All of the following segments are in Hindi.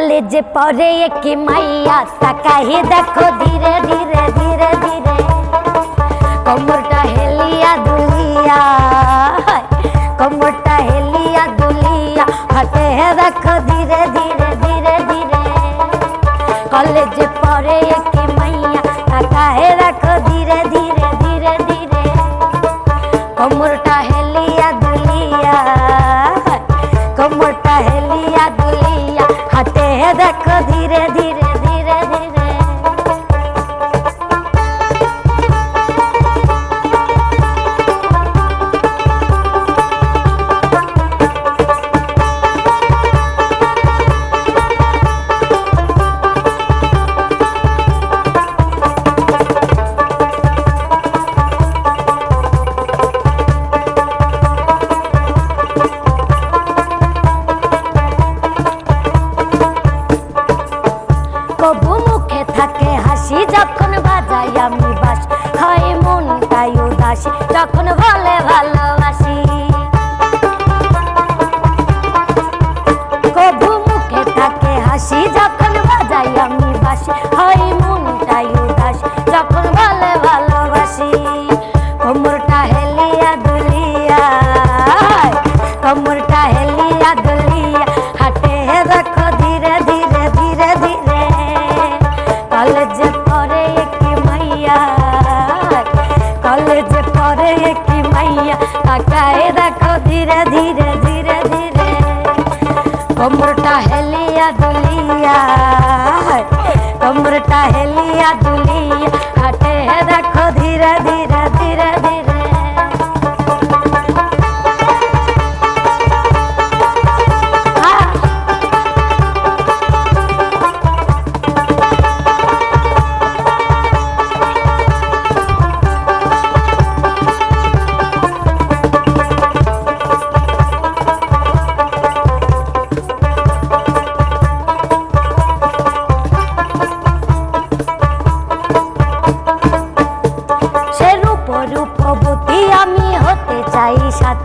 कॉलेज पढ़े एक मैया तकाही देखो धीरे धीरे धीरे धीरे। कमरटा हेलिया दुलिया कमरटा हेलिया दुलिया, हटे है देखो धीरे धीरे धीरे धीरे। कॉलेज पढ़े एक मैया तकाहे देखो धीरे धीरे धीरे धीरे। कमरटा দেখো হাসি যখন বাজাই আমি বাস হয় মন মনটাই উদাসী যখন বলে ভালোবাসি পড়ে কি মাইয়া তাকায় দেখো ধীরে ধীরে ধীরে ধীরে। কোমরটা হেলিয়া দুলিয়া। কোমরটা হেলিয়া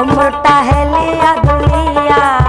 उमड़ता है लिया दुनिया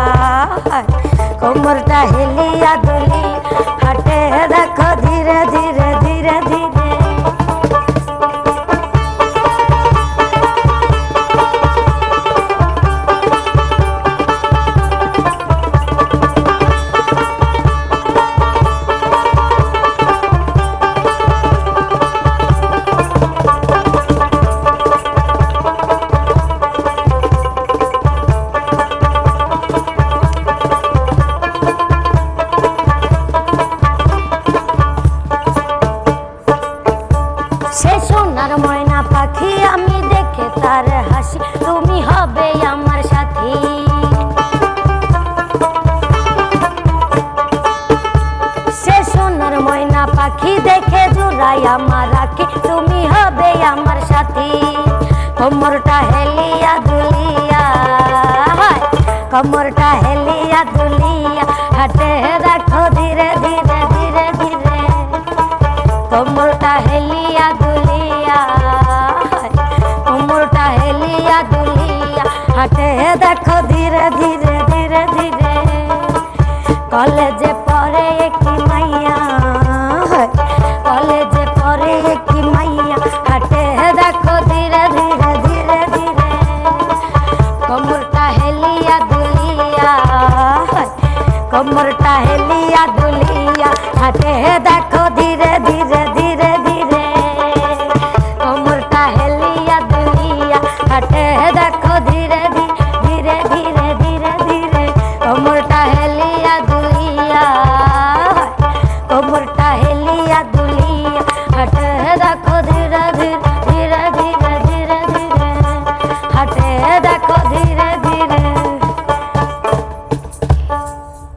সোনার ময়না পাখি, আমি দেখে তার হাসি। তুমি হবে আমার সাথী। সে সোনার ময়না পাখি দেখে জুড়াই আমার রাখি তুমি হবে আমার সাথী। কোমরটা হেলিয়া দুলিয়া। কোমরটা ধীরে ধীরে ধীরে ধীরে কলেজে পড়ে কি মাইয়া কলেজে পড়ে কি মাইয়া হাটে দেখো ধীরে ধীরে ধীরে ধীরে কোমরটা হেলিয়া দুলিয়া কোমরটা হেলিয়া দুলিয়া হাটে দেখো রাখো